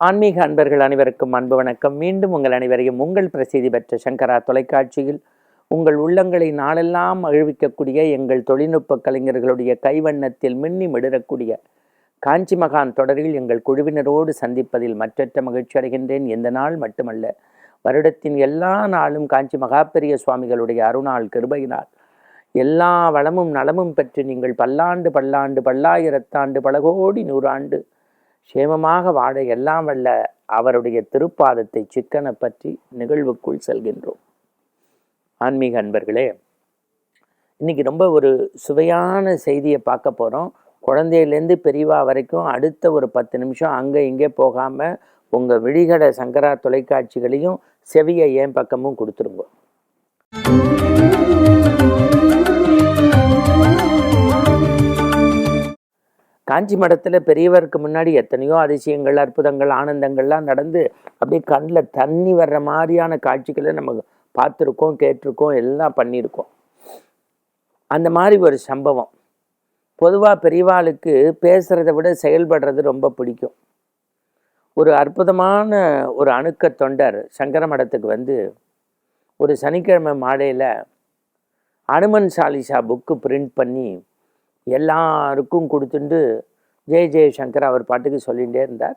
ஆன்மீக அன்பர்கள் அனைவருக்கும் அன்பு வணக்கம். மீண்டும் உங்கள் அனைவரையும் உங்கள் பிரசித்தி பெற்ற சங்கரா தொலைக்காட்சியில் உங்கள் உள்ளங்களை நாளெல்லாம் அழுவிக்கக்கூடிய எங்கள் தொழில்நுட்ப கலைஞர்களுடைய கைவண்ணத்தில் மின்னி மிடரக்கூடிய காஞ்சி மகான் தொடரில் எங்கள் குழுவினரோடு சந்திப்பதில் மற்றற்ற மகிழ்ச்சி அடைகின்றேன். எந்த நாள் மட்டுமல்ல வருடத்தின் எல்லா நாளும் காஞ்சி மகாபெரிய சுவாமிகளுடைய அருணாள் கிருபையினால் எல்லா வளமும் நலமும் பெற்று நீங்கள் பல்லாண்டு பல்லாண்டு பல்லாயிரத்தாண்டு பல கோடி நூறாண்டு சேமமாக வாழ எல்லாம் வல்ல அவருடைய திருப்பாதத்தை சிக்கன பற்றி நிகழ்வுக்குள் செல்கின்றோம். ஆன்மீக அன்பர்களே இன்னைக்கு ரொம்ப ஒரு சுவையான செய்தியை பார்க்க போகிறோம் குழந்தையிலேருந்து பெரியவா வரைக்கும் அடுத்த ஒரு பத்து நிமிஷம் அங்கே இங்கே போகாமல் உங்கள் விழிகட சங்கரா தொலைக்காட்சிகளையும் செவியை ஏன் பக்கமும் கொடுத்துருங்க. காஞ்சி மடத்தில் பெரியவருக்கு முன்னாடி எத்தனையோ அதிசயங்கள் அற்புதங்கள் ஆனந்தங்கள்லாம் நடந்து அப்படியே கண்ணில் தண்ணி வர்ற மாதிரியான காட்சிகளை நம்ம பார்த்துருக்கோம் கேட்டிருக்கோம் எல்லாம் பண்ணியிருக்கோம். அந்த மாதிரி ஒரு சம்பவம். பொதுவாக பெரியவாளுக்கு பேசுகிறத விட செயல்படுறது ரொம்ப பிடிக்கும். ஒரு அற்புதமான ஒரு அணுக்க தொண்டர் சங்கர மடத்துக்கு வந்து ஒரு சனிக்கிழமை மாலையில் அனுமன் சாலிசா புக்கு பிரிண்ட் பண்ணி எல்லாருக்கும் கொடுத்துட்டு ஜெய ஜெயசங்கர் அவர் பாட்டுக்கு சொல்லிகிட்டே இருந்தார்.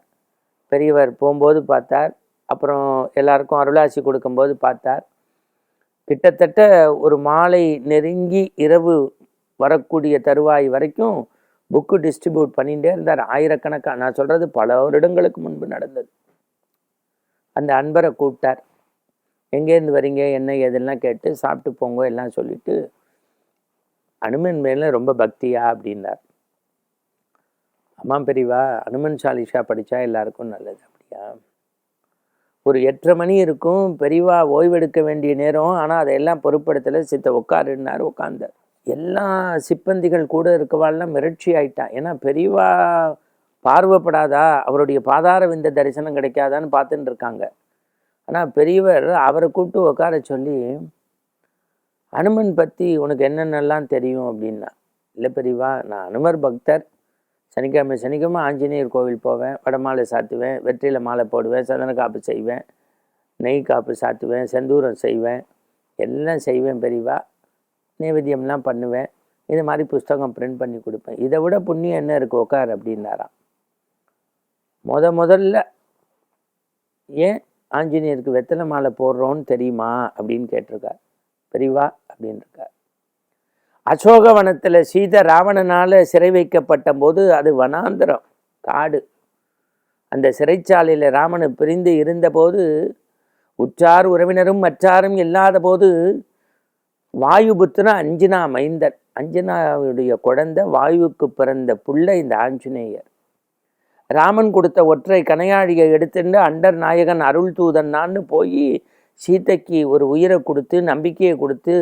பெரியவர் போகும்போது பார்த்தார். அப்புறம் எல்லாருக்கும் அருளாசி கொடுக்கும்போது பார்த்தார். கிட்டத்தட்ட ஒரு மாலை நெருங்கி இரவு வரக்கூடிய தருவாய் வரைக்கும் புக்கு டிஸ்ட்ரிபியூட் பண்ணிகிட்டே இருந்தார். ஆயிரக்கணக்காக நான் சொல்கிறது பல வருடங்களுக்கு முன்பு நடந்தது. அந்த அன்பரை கூப்பிட்டார். எங்கேருந்து வரீங்க? என்ன எதெல்லாம் கேட்டு சாப்பிட்டு போங்க எல்லாம் சொல்லிவிட்டு அனுமன் மேலே ரொம்ப பக்தியா அப்படின்னார். அம்மா பெரியவா அனுமன் சாலிஷா படித்தா எல்லாருக்கும் நல்லது அப்படியா? ஒரு எட்டரை மணி இருக்கும் பெரியவா ஓய்வெடுக்க வேண்டிய நேரம் ஆனால் அதையெல்லாம் பொருட்படுத்தலை சித்த உட்காருன்னார் உட்காந்தார் எல்லா சிப்பந்திகள் கூட இருக்கவாள்லாம் மிரட்சி ஆயிட்டான். ஏன்னா பெரியவா பார்வைப்படாதா? அவருடைய பாதார விந்த தரிசனம் கிடைக்காதான்னு பார்த்துட்டு இருக்காங்க. ஆனால் பெரியவர் அவரை கூப்பிட்டு உட்கார சொல்லி அனுமன் பற்றி உனக்கு என்னென்னலாம் தெரியும் அப்படின்னா இல்லை பெரியவா நான் அனுமர் பக்தர். சனிக்கிழமை சனிக்கிழமை ஆஞ்சநேயர் கோவில் போவேன். வடமாலை சாத்துவேன். வெற்றியில் மாலை போடுவேன். சந்தன காப்பு செய்வேன். நெய் காப்பு சாத்துவேன். செந்தூரம் செய்வேன். எல்லாம் செய்வேன் பெரியவா நைவேத்தியம்லாம் பண்ணுவேன். இது மாதிரி புஸ்தகம் பிரிண்ட் பண்ணி கொடுப்பேன். இதை விட புண்ணியம் என்ன இருக்குது உட்கார் அப்படின்னாராம். முத முதல்ல ஏன் ஆஞ்சநேயருக்கு வெத்தலை மாலை போடுறோன்னு தெரியுமா அப்படின்னு கேட்டிருக்கார். பெரியவா அப்படின்னு இருக்கார் அசோகவனத்தில் சீத ராவணனால் சிறை வைக்கப்பட்ட போது அது வனாந்திரம் காடு. அந்த சிறைச்சாலையில் ராமனு பிரிந்து இருந்தபோது உற்றார் உறவினரும் மற்றாரும் இல்லாத போது வாயுபுத்திரன் அஞ்சனா மைந்தன். அஞ்சனாவுடைய குழந்தை வாயுவுக்கு பிறந்த புள்ள இந்த ஆஞ்சநேயர். ராமன் கொடுத்த ஒற்றை கனையாழியை எடுத்துட்டு அண்டர் நாயகன் அருள் தூதன்னான்னு போய் சீதைக்கு ஒரு உயிரை கொடுத்து நம்பிக்கையை கொடுத்து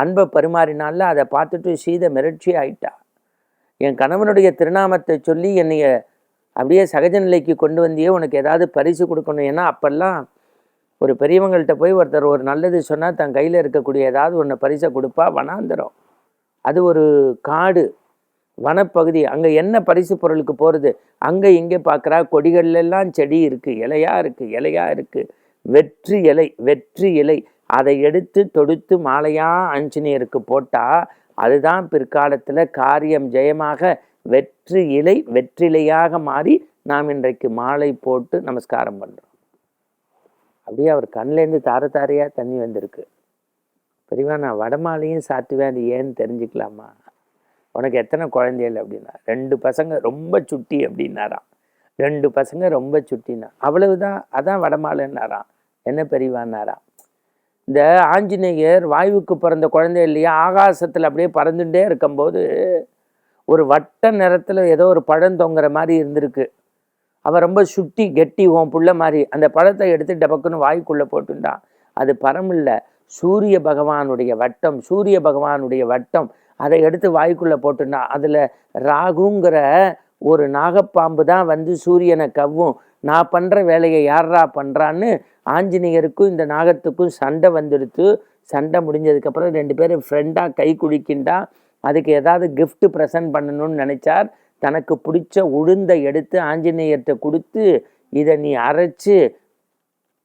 அன்பை பரிமாறினால அதை பார்த்துட்டு சீதை மிரட்சி ஆயிட்டா. என் கணவனுடைய திருநாமத்தை சொல்லி என்னைய அப்படியே சகஜ நிலைக்கு கொண்டு வந்தியே உனக்கு ஏதாவது பரிசு கொடுக்கணும். ஏன்னா அப்பெல்லாம் ஒரு பெரியவங்கள்ட்ட போய் ஒருத்தர் ஒரு நல்லது சொன்னால் தன் கையில் இருக்கக்கூடிய ஏதாவது ஒன்று பரிசை கொடுப்பா வனாந்தரம். அது ஒரு காடு வனப்பகுதி. அங்கே என்ன பரிசு பொருளுக்கு போகிறது அங்கே இங்கே பார்க்குறா கொடிகள்லாம் செடி இருக்குது இலையாக இருக்குது இலையாக இருக்குது வெற்றி இலை வெற்றி இலை. அதை எடுத்து தொடுத்து மாலையா ஆஞ்சநேயருக்கு போட்டால் அதுதான் பிற்காலத்தில் காரியம் ஜெயமாக வெற்றி இலை வெற்றிலையாக மாறி நாம் இன்றைக்கு மாலை போட்டு நமஸ்காரம் பண்ணுறோம் அப்படியே அவர் கண்லேருந்து தார தாரையாக தண்ணி வந்திருக்கு. பெரியவா நான் வடமாலையும் சாத்துவேன் அது ஏன்னு தெரிஞ்சுக்கலாமா? உனக்கு எத்தனை குழந்தைகள் அப்படின்னா ரெண்டு பசங்க ரொம்ப சுட்டி அப்படின்னாராம். ரெண்டு பசங்க ரொம்ப சுட்டினா அவ்வளவுதான் அதான் வடமாலைன்னாராம் என்ன பெரியவானாரா? இந்த ஆஞ்சநேயர் வாயுவுக்கு பிறந்த குழந்தை இல்லையா? ஆகாசத்தில் அப்படியே பறந்துட்டே இருக்கும்போது ஒரு வட்ட நிறத்தில் ஏதோ ஒரு பழம் தொங்குற மாதிரி இருந்திருக்கு. அவன் ரொம்ப சுட்டி கெட்டி ஓம் புள்ள மாதிரி. அந்த பழத்தை எடுத்து டபக்குன்னு வாய்க்குள்ளே போட்டுட்டான் அது பரமில்ல சூரிய பகவானுடைய வட்டம் சூரிய பகவானுடைய வட்டம். அதை எடுத்து வாய்க்குள்ளே போட்டுட்டான் அதில் ராகுங்கிற ஒரு நாகப்பாம்பு தான் வந்து சூரியனை கவ்வும். நான் பண்ணுற வேலையை யாரா பண்ணுறான்னு ஆஞ்சநேயருக்கும் இந்த நாகத்துக்கும் சண்டை வந்துடுத்து சண்டை முடிஞ்சதுக்கப்புறம் ரெண்டு பேரும் ஃப்ரெண்டாக கை குடிக்கின்றா அதுக்கு ஏதாவது கிஃப்ட் ப்ரெசன்ட் பண்ணணும்னு நினச்சார். தனக்கு பிடிச்ச உளுந்தை எடுத்து ஆஞ்சநேயர்கிட்ட கொடுத்து இதை நீ அரைச்சு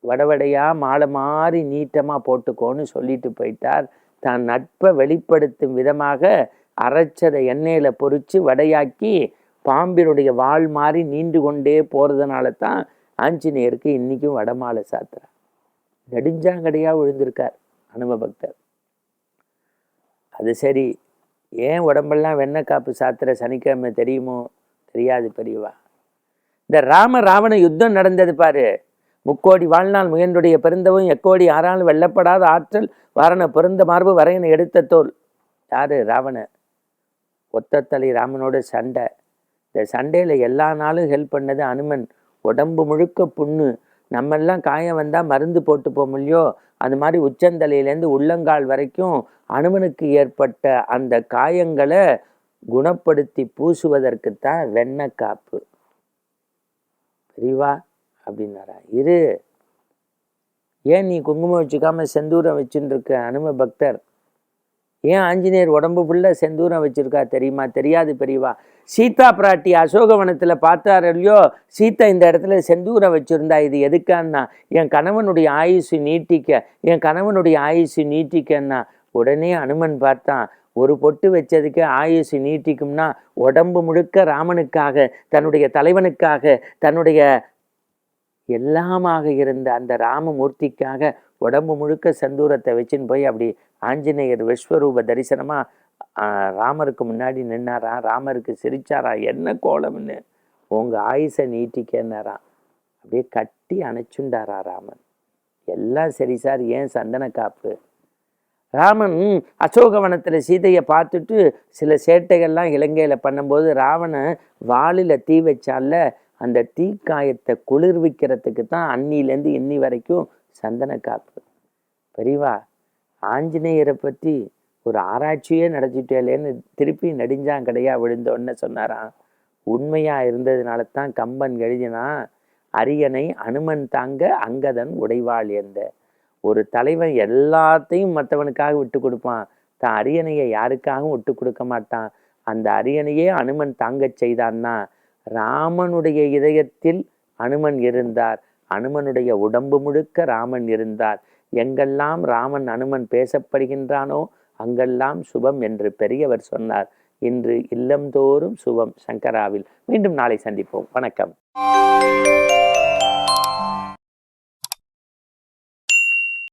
வடவடையாக மாலை மாறி நீட்டமாக போட்டுக்கோன்னு சொல்லிட்டு போயிட்டார். தான் நட்பை வெளிப்படுத்தும் விதமாக அரைச்சதை எண்ணெயில் பொறித்து வடையாக்கி பாம்பினுடைய வாள் மாறி நீண்டு கொண்டே போகிறதுனால தான் ஆஞ்சநேயருக்கு இன்றைக்கும் வடமாலை சாத்துறார் நெடுஞ்சாங்கடையாக விழுந்திருக்கார் அனும பக்தர் அது சரி ஏன் உடம்பெல்லாம் வெண்ணெய் காப்பு சாத்துற சனிக்கிழமை தெரியுமோ? தெரியாது பெரியவா. இந்த ராம ராவண யுத்தம் நடந்தது பாரு. முக்கோடி வாழ்நாள் முயன்றுடைய பெருந்தவும் எக்கோடி ஆறாலும் வெல்லப்படாத ஆற்றல் வாரண பிறந்த மார்பு வரையனை எடுத்த தோல். யாரு ராவண? ஒத்தத்தலை ராமனோட சண்டை. இந்த சண்டையில் எல்லா நாளும் ஹெல்ப் பண்ணது அனுமன். உடம்பு முழுக்க புண்ணு. நம்மெல்லாம் காயம் வந்தால் மருந்து போட்டு போக முடியோ அது மாதிரி உச்சந்தலையிலேருந்து உள்ளங்கால் வரைக்கும் அனுமனுக்கு ஏற்பட்ட அந்த காயங்களை குணப்படுத்தி பூசுவதற்குத்தான் வெண்ணெய் காப்பு. பெரியவா அப்படின்னாரா. இரு. ஏன் நீ குங்குமம் வச்சுக்காம செந்தூரம் வச்சுன்னு இருக்க அனும பக்தர்? ஏன் ஆஞ்சநேயர் உடம்பு ஃபுல்லாக செந்தூரம் வச்சுருக்கா தெரியுமா? தெரியாது பெரியவா. சீதா பிராட்டி அசோகவனத்தில் பார்த்தாரு இல்லையோ? சீதா இந்த இடத்துல செந்தூரம் வச்சுருந்தா இது எதுக்கான்னா? என் கணவனுடைய ஆயுசு நீட்டிக்க என் கணவனுடைய ஆயுசு நீட்டிக்கன்னா. உடனே அனுமன் பார்த்தான் ஒரு பொட்டு வச்சதுக்கு ஆயுசு நீட்டிக்கும்னா உடம்பு முழுக்க ராமனுக்காக தன்னுடைய தலைவனுக்காக தன்னுடைய எல்லாமாக இருந்த அந்த ராமமூர்த்திக்காக உடம்பு முழுக்க செந்தூரத்தை வச்சுன்னு போய் அப்படி ஆஞ்சநேயர் விஸ்வரூப தரிசனமா ராமருக்கு முன்னாடி நின்னாரா? ராமருக்கு சிரிச்சாரா? என்ன கோலம்னு? உங்க ஆயுசை நீட்டிக்கன்னாராம். அப்படியே கட்டி அணைச்சுண்டாரா ராமன். எல்லாம் சரி சார் ஏன் சந்தன காப்பு? ராமன் அசோகவனத்தில் சீதையை பார்த்துட்டு சில சேட்டைகள்லாம் இலங்கையில் பண்ணும்போது ராவணன் வாளில் தீ வச்சால அந்த தீக்காயத்தை குளிர்விக்கிறதுக்கு தான் அன்னிலேருந்து இன்னி வரைக்கும் சந்தன காப்பு பெரியவா ஆஞ்சநேயரை பற்றி ஒரு ஆராய்ச்சியே நடத்திட்டேலேன்னு திருப்பி நெடுஞ்சாங்கடையா விழுந்தோன்னு சொன்னாராம். உண்மையா இருந்ததுனால தான் கம்பன் எழுதினா அரியணை அனுமன் தாங்க அங்கதன் உடைவாள் எந்த ஒரு தலைவன் எல்லாத்தையும் மற்றவனுக்காக விட்டு கொடுப்பான். தான் அரியணையை யாருக்காகவும் விட்டு கொடுக்க மாட்டான். அந்த அரியணையே அனுமன் தாங்கச் செய்தான்னா ராமனுடைய இதயத்தில் அனுமன் இருந்தார். அனுமனுடைய உடம்பு முழுக்க ராமன் இருந்தார். எங்கெல்லாம் ராமன் அனுமன் பேசப்படுகின்றானோ அங்கெல்லாம் சுபம் என்று பெரியவர் சொன்னார். இன்று இல்லந்தோறும் சுபம் சங்கராவில். மீண்டும் நாளை சந்திப்போம். வணக்கம்.